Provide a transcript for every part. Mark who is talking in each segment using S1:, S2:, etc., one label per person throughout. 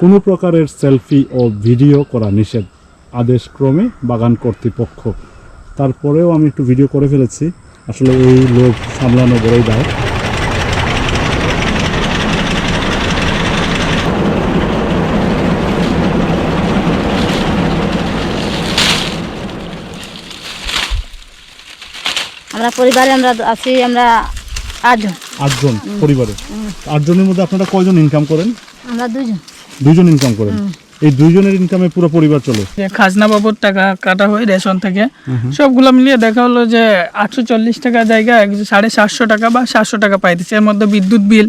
S1: কোনো প্রকারের সেলফি ও ভিডিও করা নিষেধ। আদেশক্রমে বাগান কর্তৃপক্ষ। তারপরেও আমি একটু ভিডিও করে ফেলেছি। আসলে এই লোক সামলানো বড়ই দায়।
S2: আমরা পরিবারে আমরা আছি আমরা আটজন।
S1: আটজন পরিবারে। আটজনের মধ্যে আপনারা কয়জন ইনকাম করেন?
S2: আমরা দুজন
S1: দুইজন ইনকাম করেন। এই দুইজনের ইনকামে পুরো পরিবার চলে।
S3: খাজনা বাবদ টাকা কাটা হয় রেশন থেকে সবগুলো মিলিয়ে দেখা হলো যে আটশো চল্লিশ টাকা জায়গা সাড়ে সাতশো টাকা বা সাতশো টাকা পাইতেছে। এর মধ্যে বিদ্যুৎ বিল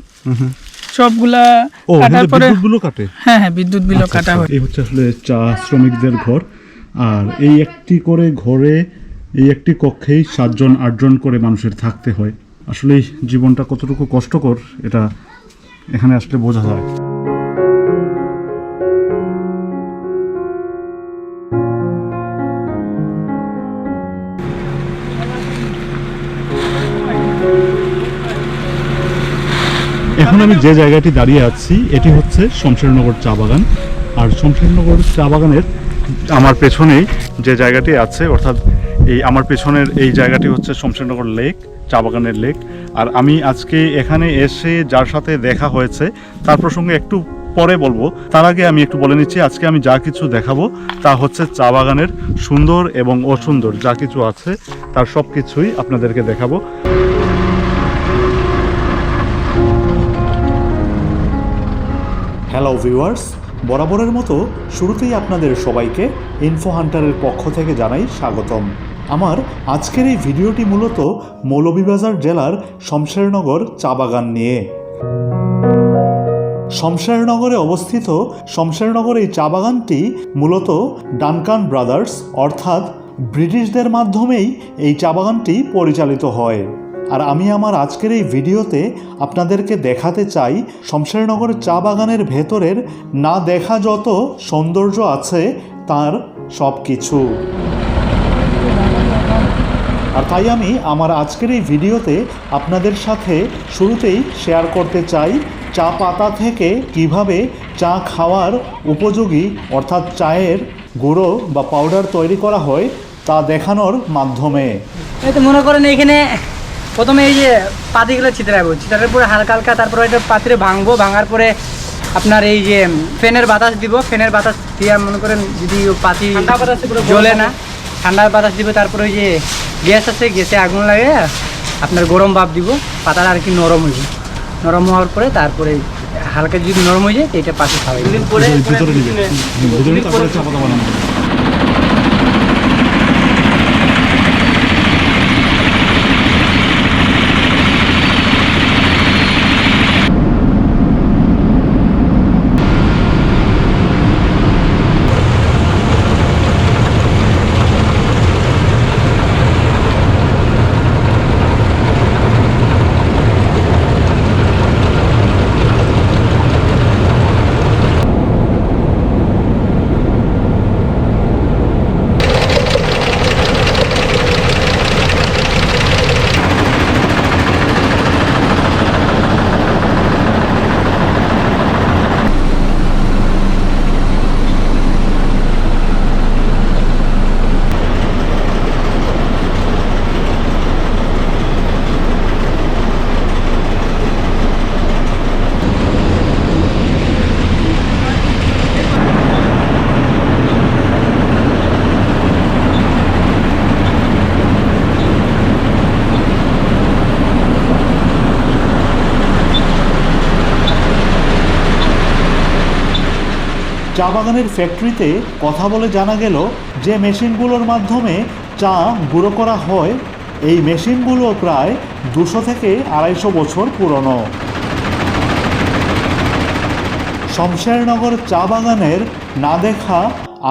S3: সবগুলা কাটার পরে
S1: কাটে?
S3: হ্যাঁ হ্যাঁ বিদ্যুৎ বিলও
S1: আচ্ছা,
S3: কাটা
S1: আচ্ছা।
S3: হয়।
S1: এই হচ্ছে আসলে চা শ্রমিকদের ঘর। আর এই একটি করে ঘরে এই একটি কক্ষেই সাতজন আটজন করে মানুষের থাকতে হয়। আসলে জীবনটা কতটুকু কষ্টকর এটা এখানে আসলে বোঝা যায়। এখন আমি যে জায়গাটি দাঁড়িয়ে আছি, এটি হচ্ছে শমশেরনগর চা বাগান। আর শমশেরনগর চা বাগানের আমার পেছনেই যে জায়গাটি আছে, অর্থাৎ এই আমার পেছনের এই জায়গাটি হচ্ছে শমশেরনগর লেক, চা বাগানের লেক। আর আমি আজকে এখানে এসে যার সাথে দেখা হয়েছে, তার প্রসঙ্গে একটু পরে বলব। তার আগে আমি একটু বলে নিচ্ছি, আজকে আমি যা কিছু দেখাবো তা হচ্ছে চা বাগানের সুন্দর এবং অসুন্দর যা কিছু আছে, তার সব কিছুই আপনাদেরকে দেখাবো।
S4: হ্যালো ভিউয়ার্স বরাবরের মতো শুরুতেই আপনাদের সবাইকে ইনফো হান্টারের পক্ষ থেকে জানাই স্বাগতম। আমার আজকের এই ভিডিওটি মূলত মৌলভীবাজার জেলার শমশেরনগর চা বাগান নিয়ে। শমশেরনগরে অবস্থিত শমশেরনগর এই চা বাগানটি মূলত ডানকান ব্রাদার্স অর্থাৎ ব্রিটিশদের মাধ্যমেই এই চা বাগানটি পরিচালিত হয়। আর আমি আমার আজকের এই ভিডিওতে আপনাদেরকে দেখাতে চাই শমশেরনগর চা বাগানের ভেতরের না দেখা যত সৌন্দর্য আছে তার সব কিছু আর তাই আমি আমার আজকের এই ভিডিওতে আপনাদের সাথে শুরুতেই শেয়ার করতে চাই চা পাতা থেকে কীভাবে চা খাওয়ার উপযোগী অর্থাৎ চায়ের গুঁড়ো বা পাউডার তৈরি করা হয় তা দেখানোর মাধ্যমে।
S5: মনে করেন এইখানে প্রথমে এই যে পাতিগুলো চিতরাবো চিতরার পরে হালকা হালকা তারপরে এটা পাত্রে ভাঙবো ভাঙার পরে আপনার এই যে ফ্যানের বাতাস দিব ফ্যানের বাতাস দিয়ে মনে করেন যদি ও পাতি জ্বলে না ঠান্ডার বাতাস দিব তারপরে ওই যে গ্যাস আছে গ্যাসে আগুন লাগে আপনার গরম ভাপ দিব পাতাটা আর কি নরম হয়ে যায় নরম হওয়ার পরে তারপরে হালকা যদি নরম হয়ে যায় এটা পাতি খাওয়াই
S1: চা
S4: বাগানের ফ্যাক্টরিতে কথা বলে জানা গেল যে মেশিনগুলোর মাধ্যমে চা গুঁড়ো করা হয়। এই মেশিনগুলো প্রায় দুশো থেকে আড়াইশো বছর পুরনো। শমশেরনগর চা বাগানের না দেখা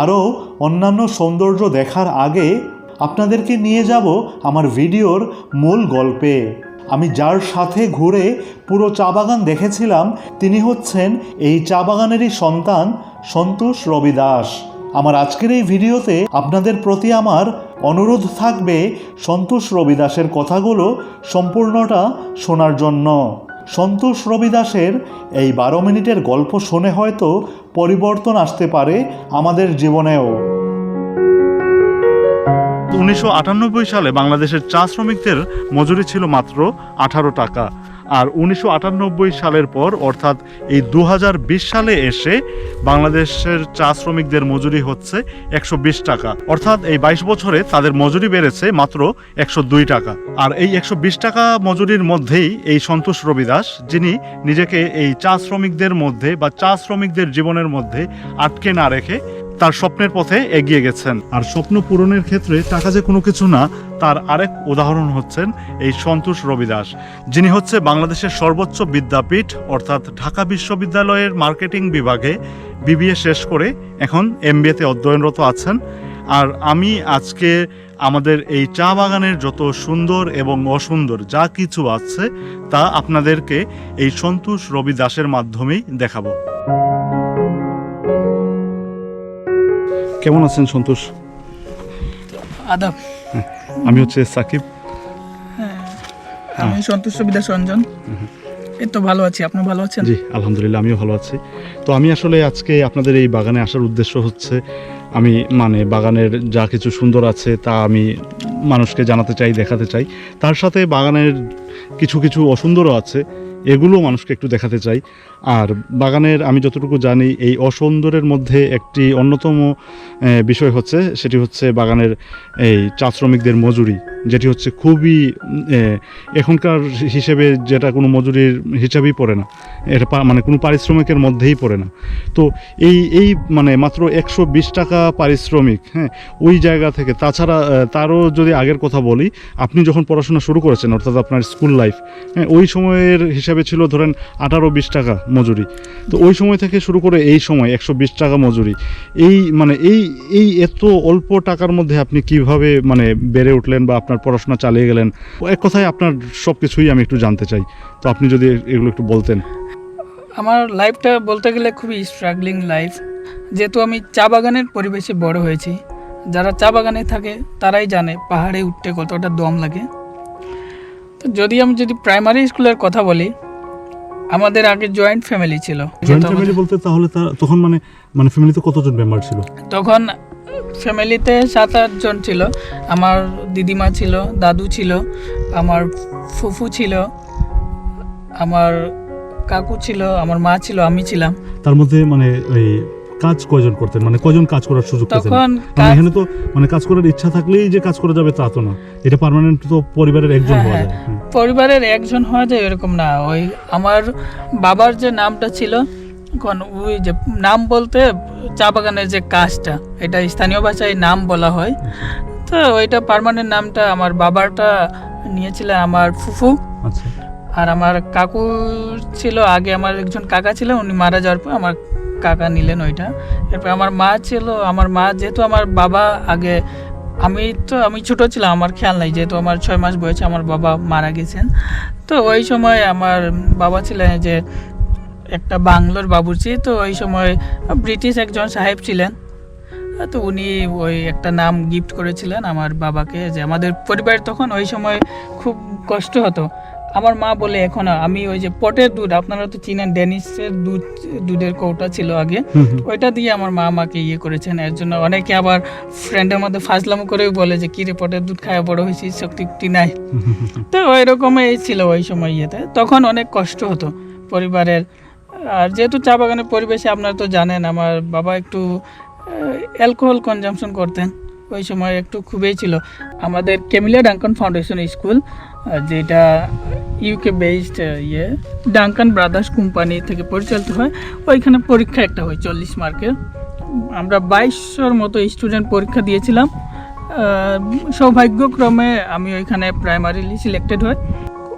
S4: আরও অন্যান্য সৌন্দর্য দেখার আগে আপনাদেরকে নিয়ে যাব আমার ভিডিওর মূল গল্পে। আমি যার সাথে ঘুরে পুরো চা বাগান দেখেছিলাম, তিনি হচ্ছেন এই চা বাগানেরই সন্তান সন্তোষ রবি দাস আমার আজকের এই ভিডিওতে আপনাদের প্রতি আমার অনুরোধ থাকবে সন্তোষ রবি দাসের কথাগুলো সম্পূর্ণটা শোনার জন্য। সন্তোষ রবিদাসের এই বারো মিনিটের গল্প শুনে হয়তো পরিবর্তন আসতে পারে আমাদের জীবনেও।
S1: উনিশশো আটানব্বই সালে বাংলাদেশের চা শ্রমিকদের মজুরি ছিল মাত্র আঠারো টাকা। আর উনিশশো আটানব্বই সালের পর, অর্থাৎ এই দু সালে এসে বাংলাদেশের চা শ্রমিকদের মজুরি হচ্ছে একশো বিশ টাকা। অর্থাৎ এই বাইশ বছরে তাদের মজুরি বেড়েছে মাত্র একশো দুই টাকা। আর এই একশো বিশ টাকা মজুরির মধ্যেই এই সন্তোষ রবিদাস, যিনি নিজেকে এই চা শ্রমিকদের মধ্যে বা চা শ্রমিকদের জীবনের মধ্যে আটকে না রেখে তার স্বপ্নের পথে এগিয়ে গেছেন। আর স্বপ্ন পূরণের ক্ষেত্রে টাকা যে কোনো কিছু না, তার আরেক উদাহরণ হচ্ছেন এই সন্তোষ রবিদাস। যিনি হচ্ছে বাংলাদেশের সর্বোচ্চ বিদ্যাপীঠ, অর্থাৎ ঢাকা বিশ্ববিদ্যালয়ের মার্কেটিং বিভাগে বিবিএ শেষ করে এখন এমবিএতে অধ্যয়নরত আছেন। আর আমি আজকে আমাদের এই চা বাগানের যত সুন্দর এবং অসুন্দর যা কিছু আছে, তা আপনাদেরকে এই সন্তোষ রবি দাসের মাধ্যমেই দেখাবো। কেমন আছেন সন্তোষ?
S3: আদাব।
S1: আমি হচ্ছে সাকিব।
S3: আমি সন্তোষ বিদাস রঞ্জন। এই তো ভালো আছি আপনি ভালো আছেন?
S1: জি আলহামদুলিল্লাহ আমিও ভালো আছি। তো আমি আসলে আজকে আপনাদের এই বাগানে আসার উদ্দেশ্য হচ্ছে আমি মানে বাগানের যা কিছু সুন্দর আছে তা আমি মানুষকে জানাতে চাই দেখাতে চাই। তার সাথে বাগানের কিছু কিছু অসুন্দরও আছে। এগুলো মানুষকে একটু দেখাতে চাই। আর বাগানের আমি যতটুকু জানি, এই অসুন্দরের মধ্যে একটি অন্যতম বিষয় হচ্ছে, সেটি হচ্ছে বাগানের এই চা শ্রমিকদের মজুরি, যেটি হচ্ছে খুবই এখনকার হিসেবে যেটা কোনো মজুরির হিসাবেই পড়ে না। এটা মানে কোনো পারিশ্রমিকের মধ্যেই পড়ে না। তো এই এই মানে মাত্র একশো বিশ টাকা পারিশ্রমিক হ্যাঁ ওই জায়গা থেকে। তাছাড়া তারও যদি আগের কথা বলি, আপনি যখন পড়াশোনা শুরু করেছেন, অর্থাৎ আপনার স্কুল লাইফ হ্যাঁ ওই সময়ের হিসাবে ছিল ধরেন আঠারো বিশ টাকা মজুরি। তো ওই সময় থেকে শুরু করে এই সময় একশো বিশ টাকা মজুরি। এই মানে এই এই এত অল্প টাকার মধ্যে আপনি কীভাবে মানে বেড়ে উঠলেন বা আপনার পড়াশোনা চালিয়ে গেলেন? এক কথায় আপনার সব কিছুই আমি একটু জানতে চাই। তো আপনি যদি এগুলো একটু বলতেন।
S3: আমার লাইফটা বলতে গেলে খুবই স্ট্রাগলিং লাইফ যেহেতু আমি চা বাগানের পরিবেশে বড় হয়েছি। যারা চা বাগানে থাকে, তারাই জানে পাহাড়ে উঠতে কতটা দম লাগে। তো যদি আমি যদি প্রাইমারি স্কুলের কথা বলি আমাদের আগে জয়েন্ট ফ্যামিলি ছিল।
S1: জয়েন্ট ফ্যামিলি বলতে তাহলে তখন মানে মানে ফ্যামিলিতে কতজন মেম্বার ছিল?
S3: তখন ফ্যামিলিতে সাত আটজন ছিল। আমার দিদিমা ছিল দাদু ছিল আমার ফুফু ছিল আমার কাকু ছিল আমার মা ছিল আমি ছিলাম।
S1: তার মধ্যে মানে ওই কাজ কয়জন করতেন? মানে কয়জন কাজ করার সুযোগ পেতেন? মানে এখানে তো মানে কাজ করার ইচ্ছা থাকলেই যে কাজ করা যাবে তা তো না। এটা পার্মানেন্ট তো পরিবারের একজন
S3: হ্যাঁ,
S1: হওয়া
S3: হ্যাঁ।
S1: যায়। হ্যাঁ।
S3: পরিবারের একজন হওয়া যায় এরকম না। ওই আমার বাবার যে নামটা ছিল এখন ওই যে নাম বলতে চা বাগানের যে কাজটা এটা স্থানীয় ভাষায় নাম বলা হয়। তো ওইটা পার্মানেন্ট নামটা আমার বাবারটা নিয়েছিলেন আমার ফুফু।
S1: আচ্ছা।
S3: আর আমার কাকু ছিল আগে আমার একজন কাকা ছিল উনি মারা যাওয়ার পর আমার কাকা নিলেন ওইটা। এরপর আমার মা ছিল, আমার মা যেহেতু আমার বাবা আগে, আমি তো, আমি ছোট ছিলাম, আমার খেয়াল নাই, যেহেতু আমার ছয় মাস বয়সে, আমার বাবা মারা গেছেন। তো ওই সময় আমার বাবা ছিলেন যে একটা বাংলোর বাবুর্চি, তো ওই সময় ব্রিটিশ একজন সাহেব ছিলেন। তো উনি ওই একটা নাম গিফট করেছিলেন আমার বাবাকে, যে আমাদের পরিবার তখন ওই সময় খুব কষ্ট হতো। আমার মা বলে এখন আমি ওই যে পটের দুধ আপনারা তো চিনেন ডেনিসের দুধ দুধের কৌটা ছিল আগে। ওইটা দিয়ে আমার মা আমাকে ইয়ে করেছেন। এর জন্য অনেকে আবার ফ্রেন্ডের মধ্যে ফাজলামো করেও বলে যে কিরে পটের দুধ খাওয়া বড় হয়েছি শক্তি নাই। তো ওই রকমই ছিল ওই সময় ইয়েতে। তখন অনেক কষ্ট হতো পরিবারের। আর যেহেতু চা বাগানের পরিবেশে আপনারা তো জানেন আমার বাবা একটু অ্যালকোহল কনজামশন করতেন। ওই সময় একটু খুবই ছিল। আমাদের কেমিলিয়া ডাঙ্কন ফাউন্ডেশন স্কুল যেটা ইউকে বেসড ইয়ে ডাঙ্কান ব্রাদার্স কোম্পানি থেকে পরিচালিত হয়। ওইখানে পরীক্ষা একটা হয় চল্লিশ মার্কের। আমরা বাইশশোর মতো স্টুডেন্ট পরীক্ষা দিয়েছিলাম। সৌভাগ্যক্রমে আমি ওইখানে প্রাইমারিলি সিলেক্টেড হই।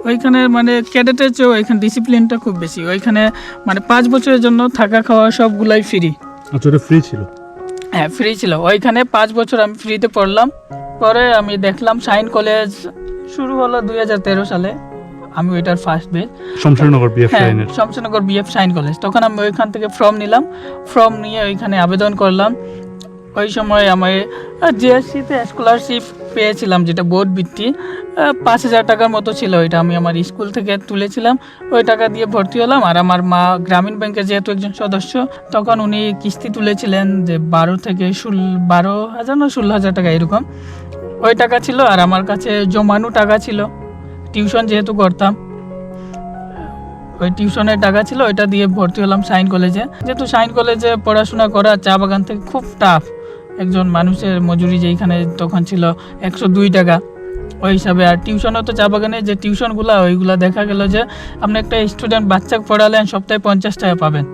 S3: ওইখানে মানে ক্যাডেটের চেয়েও ওইখানে ডিসিপ্লিনটা খুব বেশি। ওইখানে মানে পাঁচ বছরের জন্য থাকা খাওয়া সবগুলাই ফ্রি
S1: আচ্ছা ওটা ফ্রি ছিল?
S3: হ্যাঁ ফ্রি ছিল। ওইখানে পাঁচ বছর আমি ফ্রিতে পড়লাম। পরে আমি দেখলাম সাইন কলেজ শুরু হলো দুই হাজার তেরো সালে। আমি ওইটার ফার্স্ট বেচ
S1: শমশেরনগর বিএফ
S3: হ্যাঁ
S1: লাইনের
S3: শমশেরনগর বিএফ সাইন কলেজ তখন আমি ওইখান থেকে ফর্ম নিলাম। ফর্ম নিয়ে ওইখানে আবেদন করলাম। ওই সময় আমি জিএসসিতে স্কলারশিপ পেয়েছিলাম যেটা বোর্ড বৃত্তি পাঁচ হাজার টাকার মতো ছিল ওইটা। আমি আমার স্কুল থেকে তুলেছিলাম। ওই টাকা দিয়ে ভর্তি হলাম। আর আমার মা গ্রামীণ ব্যাংকের যেহেতু একজন সদস্য তখন উনি কিস্তি তুলেছিলেন যে বারো থেকে ষোল বারো হাজার না ষোলো হাজার টাকা এরকম। ওই টাকা ছিল আর আমার কাছে জমানো টাকা ছিল। টিউশন যেহেতু করতাম। ওই টিউশনের টাকা ছিল, ওইটা দিয়ে ভর্তি হলাম সাইন কলেজে। যেহেতু সাইন কলেজে পড়াশোনা করা চা বাগান থেকে খুব টাফ একজন মানুষের মজুরি যেখানে তখন ছিল একশো দুই টাকা। ওই হিসাবে আর টিউশনও তো চা বাগানে, যে টিউশনগুলো, ওইগুলো দেখা গেল যে আপনি একটা স্টুডেন্ট বাচ্চা পড়ালেন সপ্তাহে পঞ্চাশ টাকা পাবেন।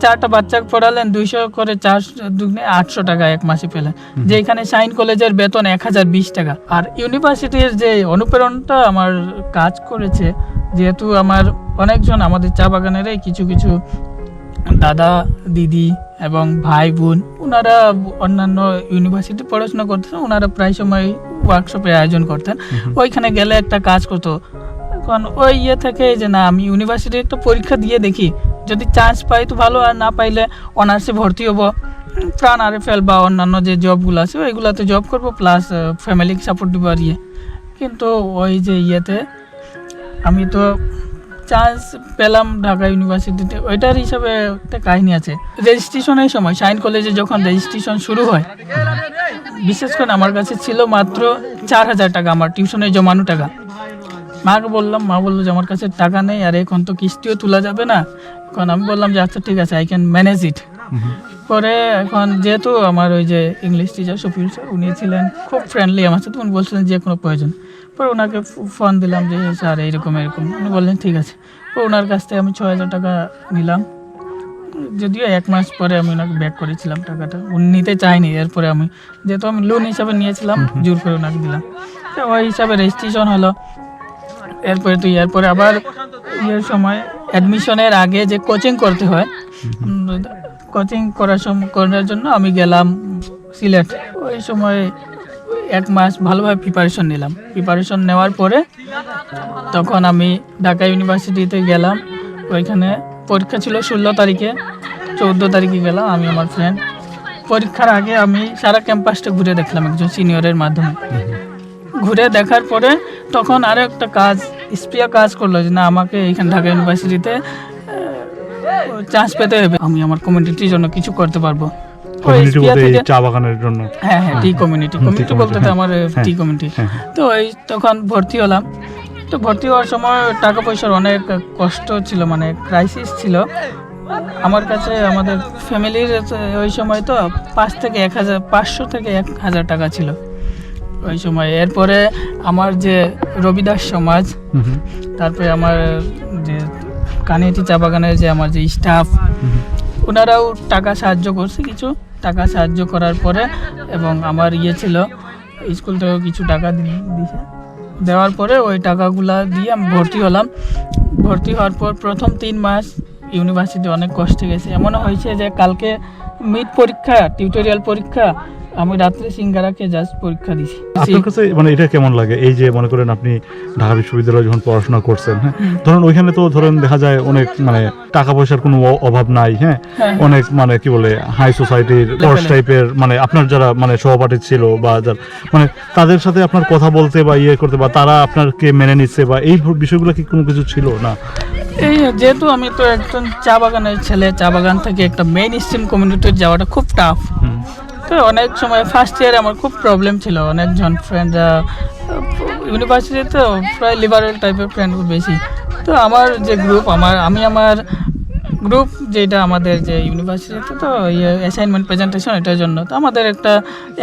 S3: চারটা বাচ্চা পড়ালেন দুইশো করে চার দুগুণে আটশো টাকা এক মাসে পেলেন। যেখানে সাইন কলেজের বেতন এক হাজার বিশ টাকা। আর ইউনিভার্সিটির যে অনুপ্রেরণটা আমার কাজ করেছে যেহেতু আমার অনেকজন আমাদের চা বাগানেরই কিছু কিছু দাদা দিদি এবং ভাই বোন ওনারা অন্যান্য ইউনিভার্সিটি পড়াশোনা করতেন ওনারা প্রায় সময় ওয়ার্কশপের আয়োজন করতেন। ওইখানে গেলে একটা কাজ করতো। এখন ওই ইয়ে থেকে যে না আমি ইউনিভার্সিটির একটা পরীক্ষা দিয়ে দেখি যদি চান্স পাই তো ভালো, আর না পাইলে অনার্সে ভর্তি হব। প্রাণ আরএফএল বা অন্যান্য যে জবগুলো আছে, ওইগুলোতে জব করব প্লাস ফ্যামিলিকে সাপোর্ট দিব আর ইয়ে। কিন্তু ওই যে ইয়েতে, আমি তো চান্স পেলাম ঢাকা ইউনিভার্সিটিতে ওইটার হিসাবে একটা কাহিনী আছে। রেজিস্ট্রেশনের সময় সাইন কলেজে যখন রেজিস্ট্রেশন শুরু হয়, বিশেষ করে আমার কাছে ছিল মাত্র চার হাজার টাকা, আমার টিউশনে জমানো টাকা। মাকে বললাম, মা বলল যে আমার কাছে টাকা নেই, আর এখন তো কিস্তিও তোলা যাবে না এখন আমি বললাম যে আচ্ছা ঠিক আছে আই ক্যান ম্যানেজ ইট পরে এখন যেহেতু আমার ওই যে ইংলিশ টিচার শফিউল স্যার উনি ছিলেন খুব ফ্রেন্ডলি আমার সাথে উনি বলছিলেন যে কোনো প্রয়োজন। পরে ওনাকে ফোন দিলাম যে স্যার এইরকম এরকম। উনি বললেন ঠিক আছে। তো ওনার কাছ থেকে আমি ছয় হাজার টাকা নিলাম। যদিও এক মাস পরে আমি ওনাকে ব্যাক করেছিলাম টাকাটা। উনি নিতে চাইনি এরপরে আমি যেহেতু আমি লোন হিসাবে নিয়েছিলাম জোর করে ওনাকে দিলাম। তো ওই হিসাবে রেজিস্ট্রেশন হলো। এরপরে তো এরপরে আবার ইয়ের সময় অ্যাডমিশনের আগে যে কোচিং করতে হয় কোচিং করার সময় করার জন্য আমি গেলাম সিলেট। ওই সময় এক মাস ভালোভাবে প্রিপারেশন নিলাম। প্রিপারেশন নেওয়ার পরে তখন আমি ঢাকা ইউনিভার্সিটিতে গেলাম। ওইখানে পরীক্ষা ছিল ষোলো তারিখে, চৌদ্দ তারিখে গেলাম আমি আমার ফ্রেন্ড পরীক্ষার আগে আমি সারা ক্যাম্পাসটা ঘুরে দেখলাম একজন সিনিয়রের মাধ্যমে। ঘুরে দেখার পরে তখন আরও একটা কাজ স্প্রিয়া কাজ করল যে না আমাকে এইখানে ঢাকা ইউনিভার্সিটিতে চান্স পেতে হবে। আমি আমার কমিউনিটির জন্য কিছু করতে পারব।
S1: কমিউনিটি বলতে চা বাগানের জন্য।
S3: হ্যাঁ হ্যাঁ টি কমিউনিটি কমিউনিটি বলতে তো আমার
S1: হ্যাঁ।
S3: টি কমিউনিটি
S1: হ্যাঁ,
S3: তো এই তখন ভর্তি হলাম। তো ভর্তি হওয়ার সময় টাকা পয়সার অনেক কষ্ট ছিল মানে ক্রাইসিস ছিল। আমার কাছে আমাদের ফ্যামিলির ওই সময় তো পাঁচ থেকে এক হাজার পাঁচশো থেকে এক হাজার টাকা ছিল। ওই সময়। এরপরে আমার যে রবিদাস সমাজ তারপরে আমার যে কানিয়াটি চা বাগানের যে আমার যে স্টাফ। ওনারাও টাকা সাহায্য করছে কিছু। টাকা সাহায্য করার পরে এবং আমার ইয়ে ছিল স্কুল থেকেও কিছু টাকা দিছে। দেওয়ার পরে ওই টাকাগুলা দিয়ে আমি ভর্তি হলাম। ভর্তি হওয়ার পর প্রথম তিন মাস ইউনিভার্সিটি অনেক কষ্টে গেছে। এমনও হয়েছে যে কালকে মিড পরীক্ষা টিউটোরিয়াল পরীক্ষা আমি রাত্রে সিঙ্গারাকে জাস্ট পরীক্ষা দিছি।
S1: আপনার কাছে মানে এটা কেমন লাগে? এই যে মনে করেন আপনি ঢাকা বিশ্ববিদ্যালয়ে যখন পড়াশোনা করছেন হ্যাঁ? ধরুন ওইখানে তো ধরেন দেখা যায় অনেক মানে টাকা পয়সার কোনো অভাব নাই হ্যাঁ?
S3: হ্যাঁ।
S1: অনেক মানে কি বলে হাই সোসাইটির পশ টাইপের মানে আপনার যারা মানে সহপাঠী ছিল বা যার মানে তাদের সাথে আপনার কথা বলতে বা ইয়ে করতে বা তারা আপনাকে মেনে নিচ্ছে বা এই বিষয়গুলো কি কোনো কিছু ছিল না?
S3: এই যেহেতু আমি তো একজন চা বাগানের ছেলে চা বাগান থেকে একটা মেইন স্ট্রিম কমিউনিটির যাওয়াটা খুব টাফ। তো অনেক সময় ফার্স্ট ইয়ারে আমার খুব প্রবলেম ছিল। অনেকজন ফ্রেন্ডরা ইউনিভার্সিটিতে প্রায় লিবারেল টাইপের ফ্রেন্ড খুব বেশি। তো আমার যে গ্রুপ আমার আমি আমার গ্রুপ যেটা আমাদের যে ইউনিভার্সিটিতে তো ইয়ে অ্যাসাইনমেন্ট প্রেজেন্টেশন এটার জন্য। তো আমাদের একটা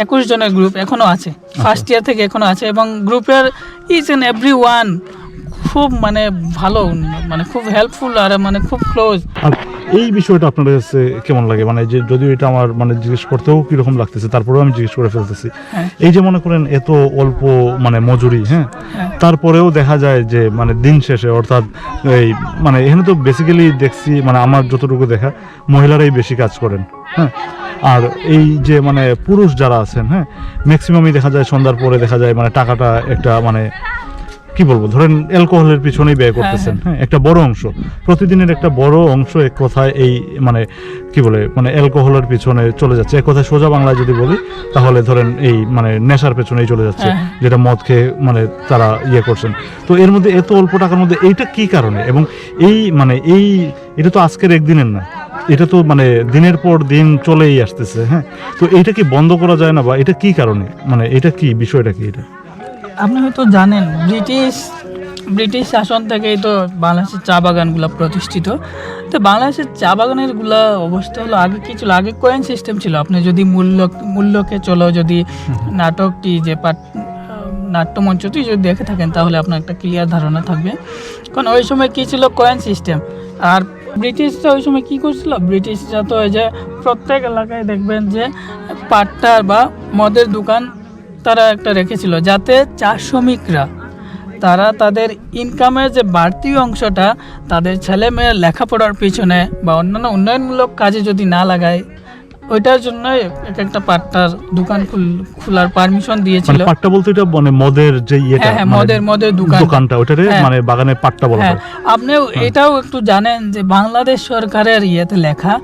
S3: একুশ জনের গ্রুপ এখনও আছে। ফার্স্ট ইয়ার থেকে এখনও আছে এবং গ্রুপের ইচ অ্যান্ড এভরি ওয়ান খুব মানে ভালো মানে খুব হেল্পফুল আর মানে খুব ক্লোজ
S1: এই বিষয়টা আপনার কাছে কেমন লাগে? মানে যে যদিও এটা আমার মানে জিজ্ঞেস করতেও কীরকম লাগতেছে তারপরেও আমি জিজ্ঞেস করে ফেলতেছি।
S3: হ্যাঁ।
S1: এই যে মনে করেন এত অল্প মানে মজুরি হ্যাঁ?
S3: হ্যাঁ।
S1: তারপরেও দেখা যায় যে মানে দিন শেষে অর্থাৎ এই মানে এখানে তো বেসিক্যালি দেখছি মানে আমার যতটুকু দেখা মহিলারাই বেশি কাজ করেন হ্যাঁ? আর এই যে মানে পুরুষ যারা আছেন হ্যাঁ? ম্যাক্সিমামই দেখা যায় সন্ধ্যার পরে দেখা যায় মানে টাকাটা একটা মানে কি বলব? ধরেন অ্যালকোহলের পিছনেই ব্যয় করতেছেন। হ্যাঁ একটা বড় অংশ। প্রতিদিনের একটা বড় অংশ এক কথায় এই মানে কি বলে মানে অ্যালকোহলের পিছনে চলে যাচ্ছে। এক কথায় সোজা বাংলায় যদি বলি তাহলে ধরেন এই মানে নেশার পেছনেই চলে যাচ্ছে
S3: হ্যাঁ।
S1: যেটা মদ খেয়ে মানে তারা ইয়ে করছেন। তো এর মধ্যে এত অল্প টাকার মধ্যে এইটা কি কারণে? এবং এই মানে এই এটা তো আজকের একদিনের না। এটা তো মানে দিনের পর দিন চলেই আসতেছে হ্যাঁ? তো এইটা কি বন্ধ করা যায় না বা এটা কি কারণে? মানে এটা কি বিষয়টা কি এটা?
S3: আপনি হয়তো জানেন, ব্রিটিশ ব্রিটিশ শাসন থেকেই তো বাংলাদেশের চা বাগানগুলো প্রতিষ্ঠিত। তো বাংলাদেশের চা বাগানেরগুলা অবস্থা হলো আগে কি ছিল আগে কয়েন সিস্টেম ছিল। আপনি যদি মূল্য, মূল্যকে চলো, যদি নাটকটি যে পাঠ নাট্যমঞ্চটি যদি দেখে থাকেন, তাহলে আপনার একটা ক্লিয়ার ধারণা থাকবে। কারণ ওই সময় কী ছিল কয়েন সিস্টেম আর ব্রিটিশরা ওই সময় কী করছিল? ব্রিটিশরা তো ওই যে প্রত্যেক এলাকায় দেখবেন যে পাট্টার বা মদের দোকান তারা একটা রেখেছিল যাতে চা শ্রমিকরা তারা তাদের ইনকামের যে বাড়তি অংশটা তাদের ছেলে মেয়ের লেখাপড়ার পিছনে বা অন্যান্য উন্নয়নমূলক কাজে যদি না লাগায় ওইটার জন্য এক একটা পাট্টার দোকান খুল- খোলার পারমিশন
S1: মানে
S3: দিয়েছিল
S1: পাট্টা বলতে এটা মানে মদের যে ইয়েটা
S3: হ্যাঁ, হ্যাঁ,
S1: মানে
S3: মদের- মদের দোকান।
S1: দোকানটা ওটারে
S3: হ্যাঁ।
S1: মানে বাগানে পাট্টা বলা
S3: হ্যাঁ
S1: হয়
S3: আপনিও এটাও একটু জানেন যে বাংলাদেশ সরকারের ইয়েতে লেখা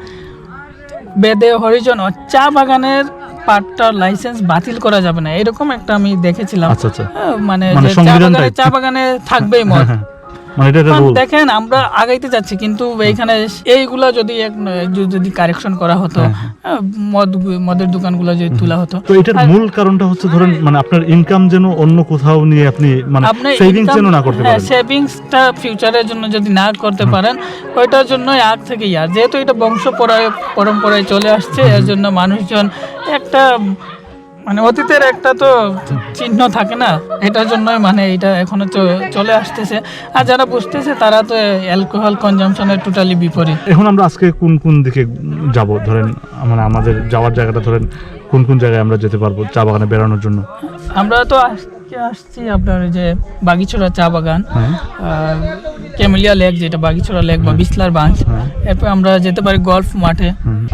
S3: বেদে হরিজন চা বাগানের পাটটার লাইসেন্স বাতিল করা যাবে না। এরকম একটা আমি দেখেছিলাম।
S1: আচ্ছা আচ্ছা।
S3: হ্যাঁ, মানে
S1: মানে
S3: চা বাগানে থাকবেই মদ
S1: মানে এটা
S3: দেখেন আমরা আগাইতে যাচ্ছি কিন্তু এইখানে এইগুলা যদি যদি কারেকশন করা হতো হ্যাঁ, মদ মদের দোকানগুলো যদি তোলা হতো।
S1: তো এটার মূল কারণটা হচ্ছে ধরেন মানে আপনার ইনকাম যেন অন্য কোথাও নিয়ে আপনি মানে সেভিংস যেন না করতে পারেন।
S3: সেভিংসটা ফিউচারের জন্য যদি না করতে পারেন ওইটার জন্য আগ থেকে আর যেহেতু এটা বংশ পরায় পরম্পরায় চলে আসছে এর জন্য মানুষজন একটা মানে অতীতের একটা তো চিহ্ন থাকে না এটার জন্যই মানে এটা এখনও তো চলে আসতেছে। আর যারা বুঝতেছে তারা তো অ্যালকোহল কনজামশনের টোটালি বিপরীত।
S1: এখন আমরা আজকে কোন কোন দিকে যাব? ধরেন মানে আমাদের যাওয়ার জায়গাটা ধরেন কোন কোন জায়গায় আমরা যেতে পারব চা বাগানে বেড়ানোর জন্য?
S3: আমরা তো আজকে আসছি আপনার ওই যে বাগিছড়া চা বাগান
S1: হ্যাঁ।
S3: ক্যামেলিয়া লেক যেটা বাগিছড়া লেক বা বিসলার বাঁধ। এরপর আমরা যেতে পারি গল্ফ মাঠে।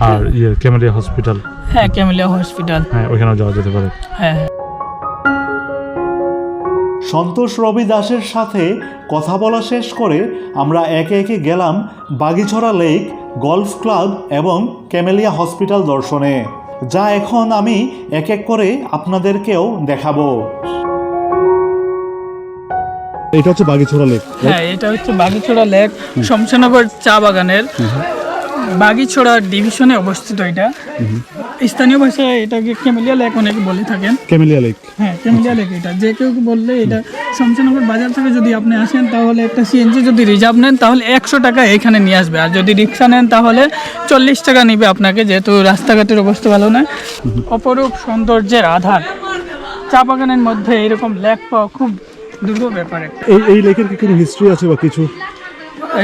S1: আর ইয়ে ক্যামেরিয়া হসপিটাল।
S3: হ্যাঁ ক্যামেলিয়া হসপিটাল।
S1: হ্যাঁ ওইখানেও যাওয়া যেতে পারে।
S3: হ্যাঁ
S4: সন্তোষ রবি দাসের সাথে কথা বলা শেষ করে আমরা একে একে গেলাম বাগিছড়া লেক গলফ ক্লাব এবং ক্যামেলিয়া হসপিটাল দর্শনে। যা এখন আমি এক এক করে আপনাদেরকেও দেখাবো।
S1: এটা হচ্ছে বাগিছড়া লেক
S3: হ্যাঁ এটা হচ্ছে বাগিছড়া লেক শমশানগর চা বাগানের বাগিছড়া ডিভিশনে অবস্থিত এটা। স্থানীয় ভাষায় এটাকে ক্যামেলিয়া লেক অনেকে বলে থাকেন?
S1: Camellia lake.
S3: হ্যাঁ ক্যামেলিয়া লেক এটা। যে কেউ বললে এটা শমশানগর বাজার থেকে যদি আপনি আসেন তাহলে একটা সিএনজি যদি রিজার্ভ নেন তাহলে একশো টাকা এখানে নিয়ে আসবে। আর যদি রিক্সা নেন তাহলে চল্লিশ টাকা নিবে আপনাকে যেহেতু রাস্তাঘাটের অবস্থা ভালো না। অপরূপ সৌন্দর্যের আধার। চা বাগানের মধ্যে এরকম লেক পাওয়া খুব দুর্লভ ব্যাপারে।
S1: এই এই লেকের কি কোনো হিস্ট্রি আছে বা কিছু?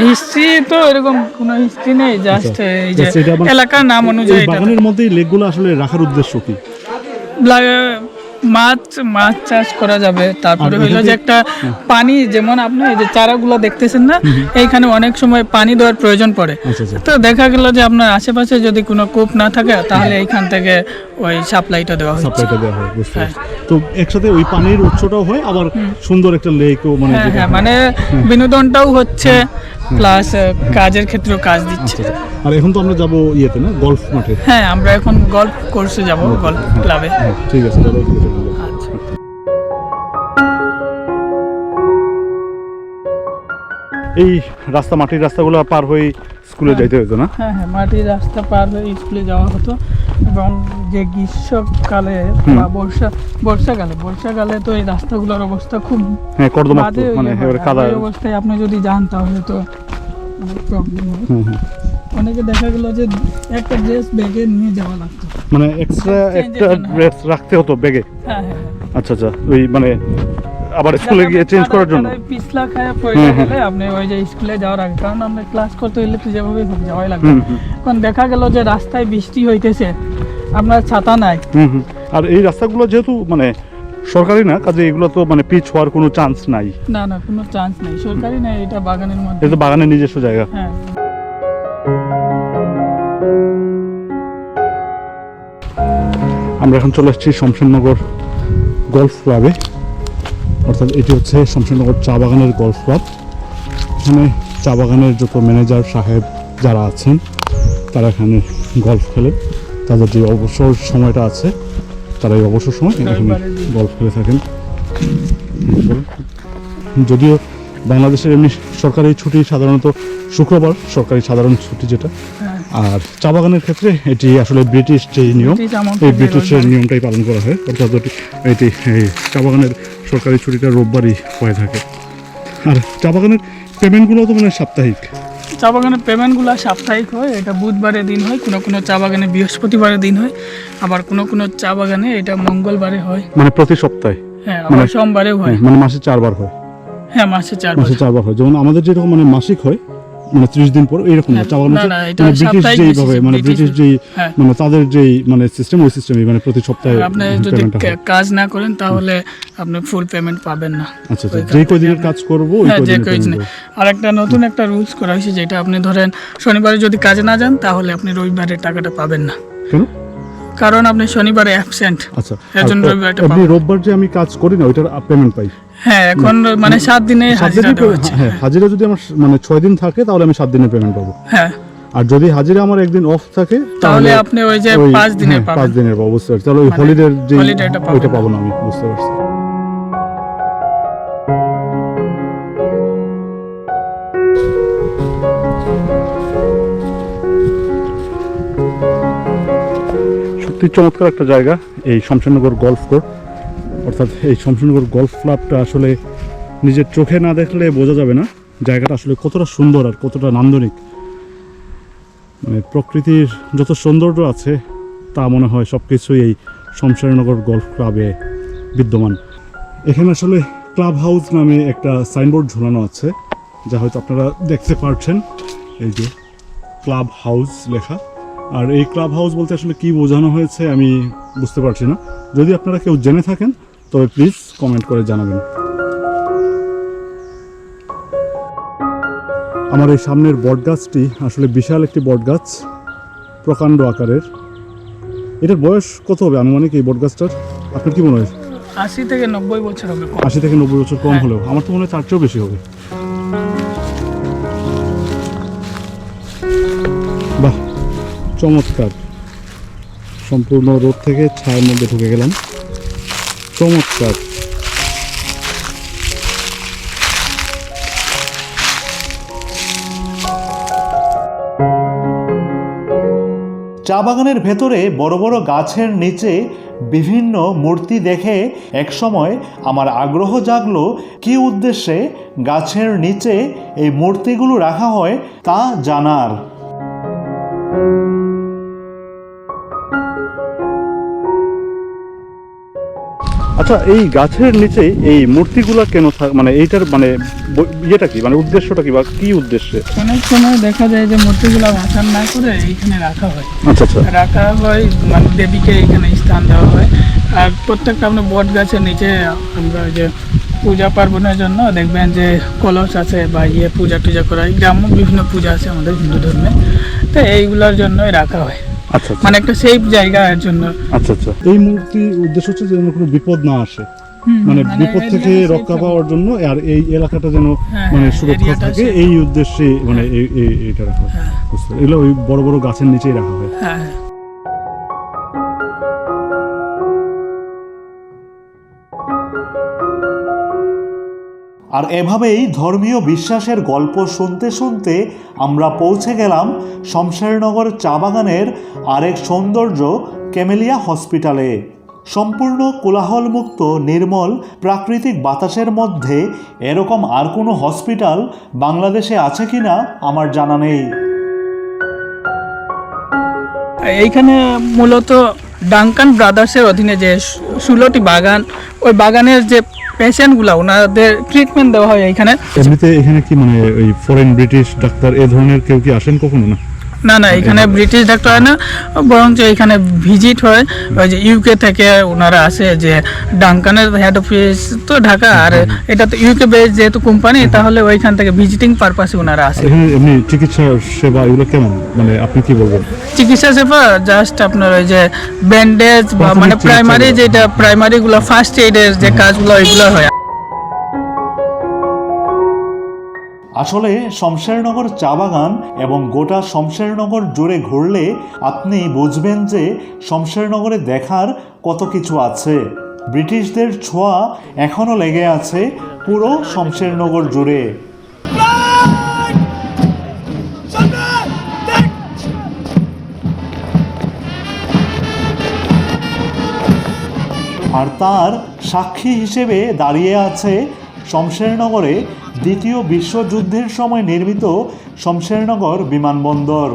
S3: হিস্ট্রি তো এরকম কোনো হিস্ট্রি নেই জাস্ট এই যে এলাকার নাম অনুযায়ী
S1: বাগানের মধ্যেই লেকগুলো আসলে রাখার উদ্দেশ্য কি?
S3: মাছ মাছ চাষ করা যাবে। তারপরে
S1: আর
S3: হইল যে একটা পানি যেমন আপনি এই যে চারাগুলো দেখতেছেন না এইখানে অনেক সময় পানি দেওয়ার প্রয়োজন পড়ে।
S1: আচ্ছা আচ্ছা।
S3: তো দেখা গেল যে আপনার আশেপাশে যদি কোনো কূপ না থাকে তাহলে এইখান থেকে ওই সাপ্লাইটা দেওয়া হচ্ছে
S1: সাপ্লাইটা দেওয়া হয় বুঝতে
S3: হ্যাঁ।
S1: তো একসাথে ওই পানির উৎসটাও হয় আবার সুন্দর একটা লেকও মানে
S3: হ্যাঁ হ্যাঁ মানে বিনোদনটাও হচ্ছে। প্লাস কাজের ক্ষেত্রেও কাজ দিচ্ছে।
S1: আচ্ছা, আচ্ছা। আর এখন তো আমরা যাব ইয়েতে না? গলফ মাঠে।
S3: হ্যাঁ আমরা এখন গল্ফ কোর্সে যাব গল্ফ ক্লাবে।
S1: হ্যাঁ, ঠিক আছে।
S3: আচ্ছা।
S1: এই রাস্তা মাটির রাস্তাগুলো পার হয়ে স্কুলে যাইতে হতো না?
S3: হ্যাঁ হ্যাঁ মাটির রাস্তা পার হয়ে স্কুলে যাওয়া হতো। এবং যে গ্রীষ্মকালে বা বর্ষা বর্ষাকালে বর্ষাকালে তো এই রাস্তাগুলোর অবস্থা খুব
S1: হ্যাঁ কর্দমাক্ত মানে কাদা
S3: অবস্থায় আপনি যদি যান তাহলে তো প্রবলেম হবে। অনেকে দেখা গেল যে একটা ড্রেস ব্যাগে নিয়ে যাওয়া লাগতো।
S1: মানে এক্সট্রা একটা ড্রেস রাখতে হতো ব্যাগে
S3: হ্যাঁ হ্যাঁ হ্যাঁ।
S1: আচ্ছা আচ্ছা। ওই মানে আবার স্কুলে গিয়ে চেঞ্জ করার জন্য।
S3: পিছলা খায় পড়ে। গেলে আপনি ওই যে স্কুলে যাওয়ার আগে কারণ আমরা ক্লাস করতে হলে তো যেভাবে হোক যাওয়াই লাগবে। কারণ দেখা গেল যে রাস্তায় বৃষ্টি হইতেছে আপনার ছাতা নাই।
S1: আর এই রাস্তাগুলো যেহেতু মানে সরকারি না কাজে এগুলো তো মানে পিচ হওয়ার কোনো চান্স নাই।
S3: না না কোনো চান্স নেই। সরকারি নেই এটা বাগানের মধ্যে।
S1: এটা বাগানের নিজস্ব জায়গা।
S3: হ্যাঁ।
S1: আমরা এখন চলে এসেছি শমশেরনগর গলফ ক্লাবে। অর্থাৎ এটি হচ্ছে শমশেরনগর চা বাগানের গল্ফ ক্লাব। এখানে চা বাগানের যত ম্যানেজার সাহেব যারা আছেন তারা এখানে গল্ফ খেলে। তাদের যে অবসর সময়টা আছে তারা এই অবসর সময় এখানে গল্ফ খেলে থাকেন। যদিও বাংলাদেশের এমনি সরকারি ছুটি সাধারণত শুক্রবার সরকারি সাধারণ ছুটি যেটা।
S3: হ্যাঁ।
S1: আর চা বাগানের ক্ষেত্রে এটি আসলে ব্রিটিশ যে নিয়ম এই ব্রিটিশের নিয়মটাই পালন করা হয়। অর্থাৎ এটি- এটি এই চা বাগানের সরকারি ছুটিটা রোববারই হয়ে থাকে। আর চা বাগানের পেমেন্টগুলো তো মানে সাপ্তাহিক।
S3: চা বাগানের পেমেন্টগুলো সাপ্তাহিক হয় এটা বুধবারে দিন হয় কোনো কোনো চা বাগানে বৃহস্পতিবারের দিন হয় আবার কোনো কোনো চা বাগানে এটা মঙ্গলবারে হয়।
S1: মানে প্রতি সপ্তাহে?
S3: হ্যাঁ আবার
S1: মানে-
S3: সোমবারেও হয়।
S1: হ্যাঁ, মানে মাসে চারবার হয়।
S3: হ্যাঁ মাসে চারবার।
S1: মাসে চারবার হয়। যেমন আমাদের যেরকম মানে মাসিক হয় মানে ত্রিশ দিন পর এরকম না
S3: হ্যাঁ,
S1: চা বাগান
S3: না,
S1: হচ্ছে
S3: না, এটা
S1: মানে ব্রিটিশ যেইভাবে মানে
S3: ব্রিটিশ-
S1: যেই
S3: হ্যাঁ।
S1: মানে তাদের যেই মানে সিস্টেম ওই সিস্টেমই মানে প্রতি সপ্তাহে
S3: আপনি যদি
S1: হয়।
S3: কাজ না করেন তাহলে আপনি ফুল পেমেন্ট পাবেন না।
S1: আচ্ছা আচ্ছা
S3: কারণে।
S1: কদিনের কাজ করব ওই
S3: হ্যাঁ যে
S1: কদিনের।
S3: আর একটা নতুন একটা রুলস করা হয়েছে যেটা আপনি ধরেন শনিবারে যদি কাজে না যান তাহলে আপনি রবিবারের টাকাটা পাবেন না।
S1: কেন?
S3: কারণ আপনি শনিবারে অ্যাবসেন্ট
S1: আচ্ছা
S3: এর জন্য রবিবারটা পাবো।
S1: রোববার যে আমি কাজ করি না ওইটার পেমেন্ট পাই।
S3: হ্যাঁ এখন মানে সাত দিনে হাজিরা দেওয়া হচ্ছে।
S1: হ্যাঁ হাজিরা যদি আমার মানে ছয় দিন থাকে তাহলে আমি সাত দিনের পেমেন্ট পাবো।
S3: হ্যাঁ।
S1: আর যদি হাজিরা আমার একদিন অফ থাকে
S3: তাহলে আপনি ওই যে পাঁচ দিনের
S1: হ্যাঁ, পাঁচ দিনের পাবো বুঝতে পারছি। তাহলে ওই
S3: মানে
S1: হলিডের যে
S3: টা পাবো
S1: ওইটা পাবো না আমি বুঝতে পারছি। সত্যি চমৎকার একটা জায়গা এই শমশেরনগর গল্ফ কোর্ট অর্থাৎ এই শমশেরনগর গল্ফ ক্লাবটা আসলে নিজের চোখে না দেখলে বোঝা যাবে না। জায়গাটা আসলে কতটা সুন্দর আর কতটা নান্দনিক। মানে প্রকৃতির যত সৌন্দর্য আছে, তা মনে হয় সব কিছুই এই শমশেরনগর গল্ফ ক্লাবে বিদ্যমান। এখানে আসলে ক্লাব হাউস নামে একটা সাইনবোর্ড ঝোলানো আছে, যা হয়তো আপনারা দেখতে পারছেন। এই যে ক্লাব হাউস লেখা। আর এই ক্লাব হাউস বলতে আসলে কি বোঝানো হয়েছে আমি বুঝতে পারছি না। যদি আপনারা কেউ জেনে থাকেন তবে প্লিজ কমেন্ট করে জানাবেন। আমার এই সামনের বটগাছটি আসলে বিশাল একটি বটগাছ প্রকাণ্ড আকারের। এটার বয়স কত হবে আনুমানিক এই বটগাছটার? আপনার কি মনে হয়?
S3: আশি থেকে নব্বই বছর হবে।
S1: আশি থেকে নব্বই বছর কম
S3: হ্যাঁ।
S1: হলেও। আমার তো মনে হয় তার চেয়েও বেশি হবে। বাহ চমৎকার। সম্পূর্ণ রোদ থেকে ছায়ের মধ্যে ঢুকে গেলাম। চমৎকার।
S4: চা বাগানের ভেতরে বড় বড় গাছের নিচে বিভিন্ন মূর্তি দেখে একসময় আমার আগ্রহ জাগলো কী উদ্দেশ্যে গাছের নিচে এই মূর্তিগুলো রাখা হয় তা জানার।
S1: আচ্ছা এই গাছের নিচে এই মূর্তিগুলা কেন মানে এইটার মানে ইয়েটা কি? মানে উদ্দেশ্যটা কি বা কি উদ্দেশ্যে?
S3: অনেক সময় দেখা যায় যে মূর্তিগুলো ভাসান না করে এইখানে রাখা হয়।
S1: আচ্ছা আচ্ছা।
S3: রাখা হয় মানে দেবীকে এখানে স্থান দেওয়া হয়। আর প্রত্যেকটা আপনার বট গাছের নিচে আমরা ওই যে পূজা পার্বণের জন্য দেখবেন যে কলস আছে বা ইয়ে পূজা টুজা করা হয়। গ্রাম্য বিভিন্ন পূজা আছে আমাদের হিন্দু ধর্মে। তো এইগুলোর জন্যই রাখা হয়। মানে একটা সেফ জায়গা এর জন্য।
S1: আচ্ছা আচ্ছা। এই মূর্তি উদ্দেশ্য হচ্ছে যেন কোনো বিপদ না আসে। মানে
S3: মানে
S1: বিপদ থেকে রক্ষা পাওয়ার জন্য আর এই এলাকাটা যেন
S3: হ্যাঁ,
S1: মানে
S3: সুরক্ষিত
S1: সুরক্ষা থাকে এই উদ্দেশ্যে মানে এই এই- এইটা রাখা হয়।
S3: হ্যাঁ,
S1: বুঝতে এগুলো ওই বড় বড় গাছের নিচেই রাখা হয়।
S4: আর এভাবেই ধর্মীয় বিশ্বাসের গল্প শুনতে শুনতে আমরা পৌঁছে গেলাম শমশেরনগর চা বাগানের আরেক সৌন্দর্য ক্যামেলিয়া হসপিটালে। সম্পূর্ণ কোলাহলমুক্ত, নির্মল, প্রাকৃতিক বাতাসের মধ্যে এরকম আর কোনো হসপিটাল বাংলাদেশে আছে কিনা আমার জানা নেই।
S3: এইখানে মূলত ডাঙ্কান ব্রাদার্সের অধীনে যে ষোলোটি বাগান, ওই বাগানের যে পেশেন্টগুলো ওনাদের ট্রিটমেন্ট দেওয়া হয় এখানে
S1: এমনিতে এখানে কি মানে ওই ফরেন ব্রিটিশ ডাক্তার এ ধরনের কেউ কি আসেন কখনো, না?
S3: না না এখানে ব্রিটিশ ডাক্তার হয় না বরঞ্চ এখানে ভিজিট হয়। ওই যে ইউকে থেকে ওনারা আসে যে ডাঙ্কানের হেড অফিস তো ঢাকা আর এটা তো ইউকে বেস যেহেতু কোম্পানি তাহলে ওইখান থেকে ভিজিটিং পারপাসে ওনারা আসে।
S1: এমনি চিকিৎসা সেবা এগুলো কেমন? মানে আপনি কি বলবেন?
S3: চিকিৎসা সেবা জাস্ট আপনার ওই যে ব্যান্ডেজ বা মানে প্রাইমারি যেটা প্রাইমারি গুলো ফার্স্ট এইডের যে কাজগুলো ওইগুলো হয়।
S4: আসলে শমশেরনগর চা বাগান এবং গোটা শমশেরনগর জুড়ে ঘুরলে আপনি বুঝবেন যে শমশেরনগরে দেখার কত কিছু আছে। ব্রিটিশদের ছোঁয়া এখনও লেগে আছে পুরো শমশেরনগর জুড়ে। আর তার সাক্ষী হিসেবে দাঁড়িয়ে আছে শমশেরনগরে দ্বিতীয় বিশ্বযুদ্ধের সময় নির্মিত শমশেরনগর বিমানবন্দর।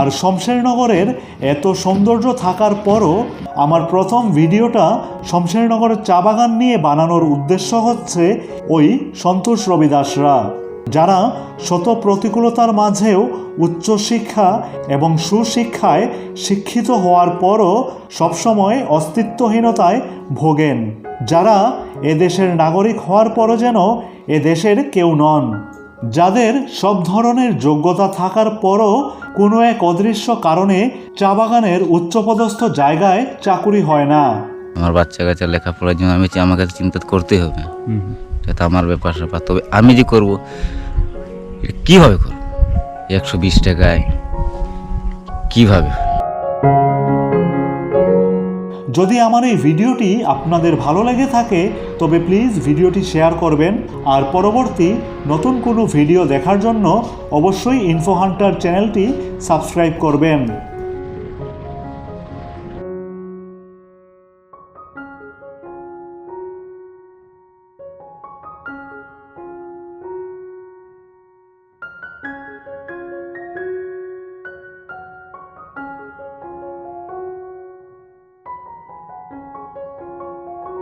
S4: আর শমশেরনগরের এত সৌন্দর্য থাকার পরও আমার প্রথম ভিডিওটা শমশেরনগরের চা বাগান নিয়ে বানানোর উদ্দেশ্য হচ্ছে ওই সন্তোষ রবিদাসরা, যারা শত প্রতিকূলতার মাঝেও উচ্চশিক্ষা এবং সুশিক্ষায় শিক্ষিত হওয়ার পরও সবসময় অস্তিত্বহীনতায় ভোগেন, যারা এদেশের নাগরিক হওয়ার পরও যেন এ দেশের কেউ নন, যাদের সব ধরনের যোগ্যতা থাকার পরও কোনো এক অদৃশ্য কারণে চা বাগানের উচ্চপদস্থ জায়গায় চাকুরি হয় না।
S6: আমার বাচ্চা কাচ্চা লেখাপড়ার জন্য আমি আমাকে চিন্তা করতেই হবে। এটা তো আমার ব্যাপার স্যাপার। তবে আমি যে করব কীভাবে করব? একশো বিশ টাকায় কীভাবে?
S4: যদি আমার এই ভিডিওটি আপনাদের ভালো লেগে থাকে, তবে প্লিজ ভিডিওটি শেয়ার করবেন। আর পরবর্তী নতুন কোনো ভিডিও দেখার জন্য অবশ্যই ইনফোহান্টার চ্যানেলটি সাবস্ক্রাইব করবেন।